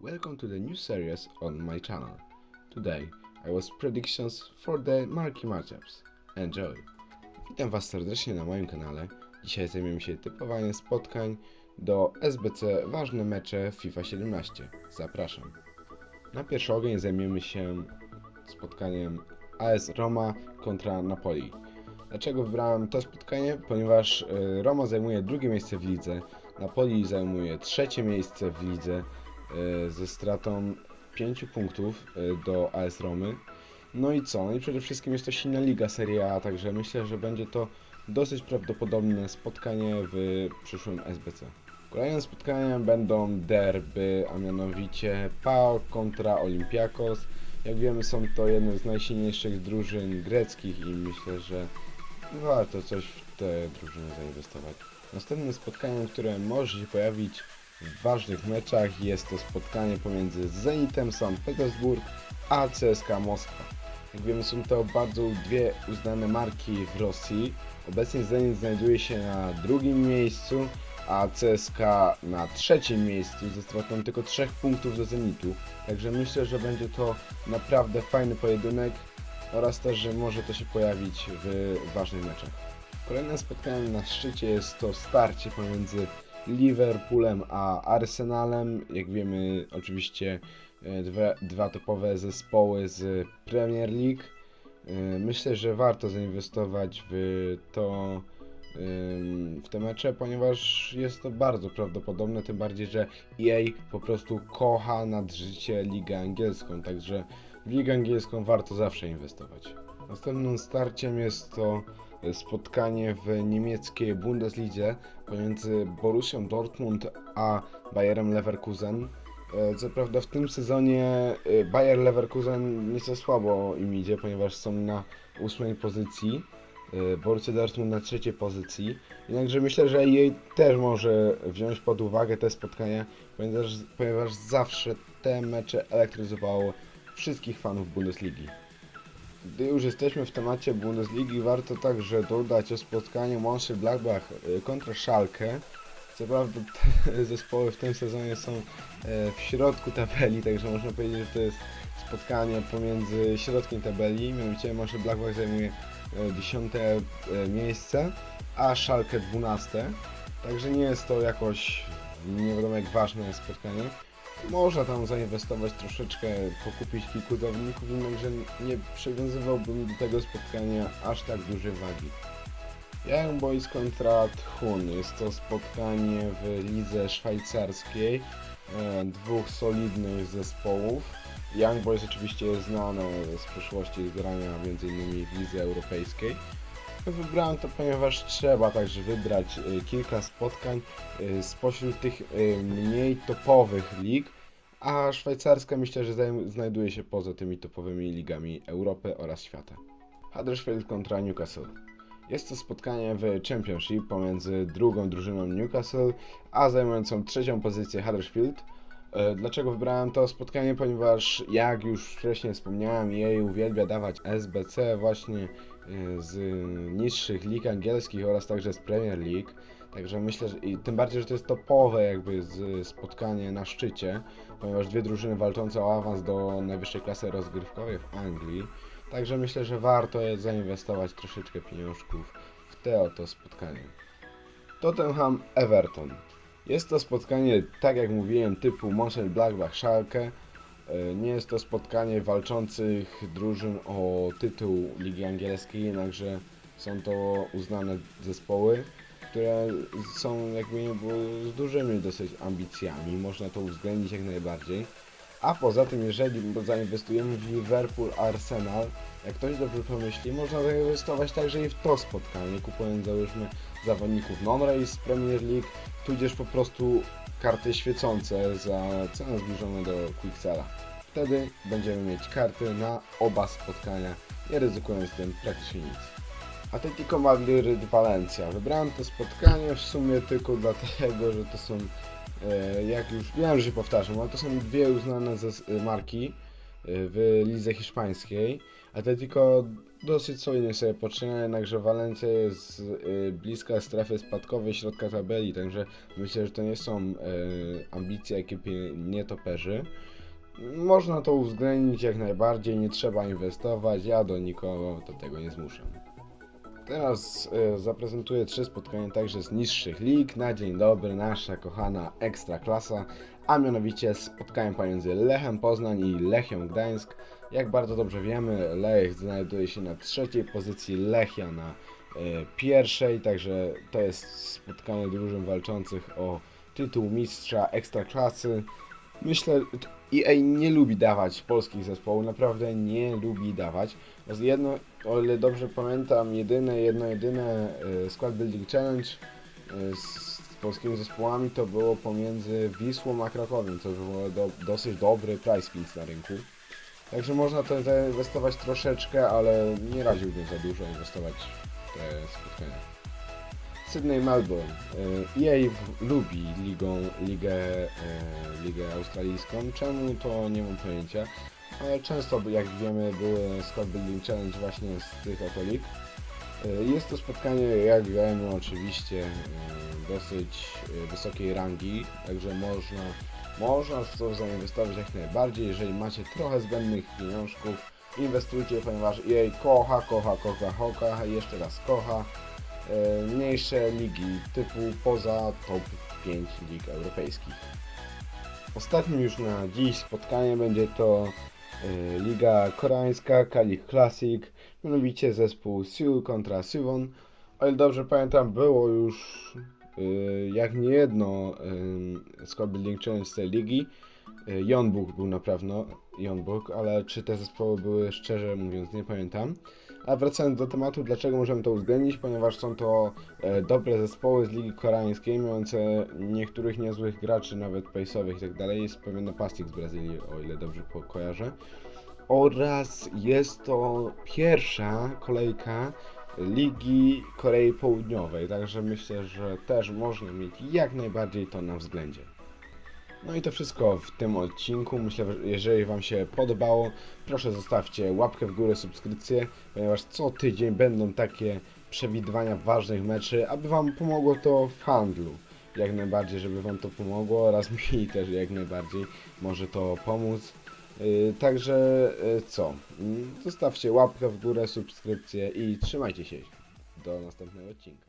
Welcome to the new series on my channel. Today I was predictions for the marquee matchups. Enjoy! Witam Was serdecznie na moim kanale. Dzisiaj zajmiemy się typowaniem spotkań do SBC ważne mecze FIFA 17. Zapraszam. Na pierwszy ogień zajmiemy się spotkaniem AS Roma kontra Napoli. Dlaczego wybrałem to spotkanie? Ponieważ e, Roma zajmuje drugie miejsce w lidze, Napoli zajmuje trzecie miejsce w lidze ze stratą 5 punktów e, do AS Romy. No i co? No i przede wszystkim jest to silna liga Serie A, także myślę, że będzie to dosyć prawdopodobne spotkanie w przyszłym SBC. Kolejnym spotkaniem będą derby, a mianowicie PAO kontra Olympiakos. Jak wiemy są to jedne z najsilniejszych drużyn greckich i myślę, że warto coś w te drużyny zainwestować. Następnym spotkaniem, które może się pojawić w ważnych meczach jest to spotkanie pomiędzy Zenitem Sankt Petersburg a CSKA Moskwa. Jak wiemy są to bardzo dwie uznane marki w Rosji. Obecnie Zenit znajduje się na drugim miejscu, a CSKA na trzecim miejscu ze stratą tylko 3 punktów do Zenitu. Także myślę, że będzie to naprawdę fajny pojedynek oraz też, że może to się pojawić w ważnych meczach. Kolejnym spotkaniem na szczycie jest to starcie pomiędzy Liverpoolem a Arsenalem. Jak wiemy, oczywiście e, dwa, dwa topowe zespoły z Premier League. E, Myślę, że warto zainwestować w to w te mecze, ponieważ jest to bardzo prawdopodobne, tym bardziej, że EA po prostu kocha nad życie ligę angielską, także w ligę angielską warto zawsze inwestować. Następnym starciem jest to spotkanie w niemieckiej Bundeslidze pomiędzy Borussią Dortmund a Bayerem Leverkusen. E, Co prawda w tym sezonie e, Bayer Leverkusen nieco słabo im idzie, ponieważ są na ósmej pozycji, e, Borussia Dortmund na trzeciej pozycji. Jednakże myślę, że jej też może wziąć pod uwagę te spotkania, ponieważ, ponieważ zawsze te mecze elektryzowało wszystkich fanów Bundesligi. Gdy już jesteśmy w temacie Bundesligi, warto także dodać o spotkaniu Mönchengladbach y, kontra Schalke. Co prawda te zespoły w tym sezonie są e, w środku tabeli, także można powiedzieć, że to jest spotkanie pomiędzy środkiem tabeli. Mianowicie Mönchengladbach zajmuje e, 10 e, miejsce, a Schalke 12. Także nie jest to jakoś nie wiadomo jak ważne spotkanie. Można tam zainwestować troszeczkę, pokupić kilku zawodników, jednakże nie przywiązywałbym do tego spotkania aż tak dużej wagi. Young Boys kontra Thun. Jest to spotkanie w lidze szwajcarskiej e, dwóch solidnych zespołów. Young Boys oczywiście jest znane z przeszłości z grania m.in. w lidze europejskiej. Wybrałem to, ponieważ trzeba także wybrać e, kilka spotkań e, spośród tych e, mniej topowych lig, a szwajcarska myślę, że znajduje się poza tymi topowymi ligami Europy oraz świata. Huddersfield kontra Newcastle. Jest to spotkanie w Championship pomiędzy drugą drużyną Newcastle, a zajmującą trzecią pozycję Huddersfield. E, Dlaczego wybrałem to spotkanie? Ponieważ jak już wcześniej wspomniałem, jej uwielbia dawać SBC właśnie e, z niższych lig angielskich oraz także z Premier League. Także myślę, że i tym bardziej, że to jest topowe jakby spotkanie na szczycie, ponieważ dwie drużyny walczące o awans do najwyższej klasy rozgrywkowej w Anglii. Także myślę, że warto jest zainwestować troszeczkę pieniążków w te oto spotkanie. Tottenham Everton. Jest to spotkanie, tak jak mówiłem, typu Mönchengladbach Schalke. E, Nie jest to spotkanie walczących drużyn o tytuł Ligi Angielskiej, jednakże są to uznane zespoły, które są jakby nie było z dużymi dosyć ambicjami. Można to uwzględnić jak najbardziej. A poza tym, jeżeli zainwestujemy w Liverpool Arsenal, jak ktoś dobrze pomyśli, można zainwestować także i w to spotkanie, kupując załóżmy zawodników non-race z Premier League, tudzież po prostu karty świecące za cenę zbliżoną do Quicksella. Wtedy będziemy mieć karty na oba spotkania, nie ryzykując tym praktycznie nic. Atletico Madrid Valencia. Wybrałem to spotkanie w sumie tylko dlatego, że to są, jak już wiem, że się powtarzam, ale to są dwie uznane marki w lidze hiszpańskiej. Atletico dosyć solidnie sobie poczyna, jednakże Valencia jest y, bliska strefy spadkowej środka tabeli, także myślę, że to nie są ambicje ekipy nietoperzy. Można to uwzględnić jak najbardziej, nie trzeba inwestować, ja do nikogo do tego nie zmuszam. Teraz y, zaprezentuję trzy spotkania także z niższych lig. Na dzień dobry nasza kochana Ekstraklasa, a mianowicie spotkanie pomiędzy Lechem Poznań i Lechią Gdańsk. Jak bardzo dobrze wiemy, Lech znajduje się na trzeciej pozycji, Lechia na y, pierwszej, także to jest spotkanie drużyn walczących o tytuł mistrza Ekstraklasy. Myślę, EA nie lubi dawać polskich zespołów, naprawdę nie lubi dawać. Jedno, o ile dobrze pamiętam, jedyne, jedno jedyne y, Squad Building Challenge y, z polskimi zespołami to było pomiędzy Wisłą a Krakowem, co było do, dosyć dobry price pins na rynku. Także można to zainwestować troszeczkę, ale nie radziłbym za dużo inwestować w te spotkania. Sydney Melbourne. EA lubi ligą, ligę, e, ligę australijską. Czemu to nie mam pojęcia. Ale często, jak wiemy, były Squad Building Challenge właśnie z tych oto lig. Y, Jest to spotkanie, jak wiemy, oczywiście dosyć wysokiej rangi, także można, można w to zainwestować jak najbardziej. Jeżeli macie trochę zbędnych pieniążków, inwestujcie, ponieważ EA kocha, kocha, kocha, kocha jeszcze raz kocha e, mniejsze ligi typu poza top 5 lig europejskich. Ostatnim już na dziś spotkanie będzie to e, Liga Koreańska, Kalik Classic, mianowicie zespół Seoul kontra Suwon. O ile dobrze pamiętam, było już e, jak nie jedno e, Squad Building Challenge z tej ligi. E, Jeonbuk był na pewno, ale czy te zespoły były szczerze mówiąc nie pamiętam. A wracając do tematu, dlaczego możemy to uwzględnić? Ponieważ są to e, dobre zespoły z Ligi Koreańskiej, mające niektórych niezłych graczy, nawet pace'owych i tak dalej. Jest pewien napastnik z Brazylii, o ile dobrze kojarzę. Oraz jest to pierwsza kolejka Ligi Korei Południowej, także myślę, że też można mieć jak najbardziej to na względzie. No i to wszystko w tym odcinku. Myślę, że jeżeli Wam się podobało, proszę zostawcie łapkę w górę, subskrypcję, ponieważ co tydzień będą takie przewidywania ważnych meczy, aby Wam pomogło to w handlu. Jak najbardziej, żeby Wam to pomogło oraz mi też jak najbardziej może to pomóc. Yy, Także yy, co? Yy, Zostawcie łapkę w górę, subskrypcję i trzymajcie się. Do następnego odcinka.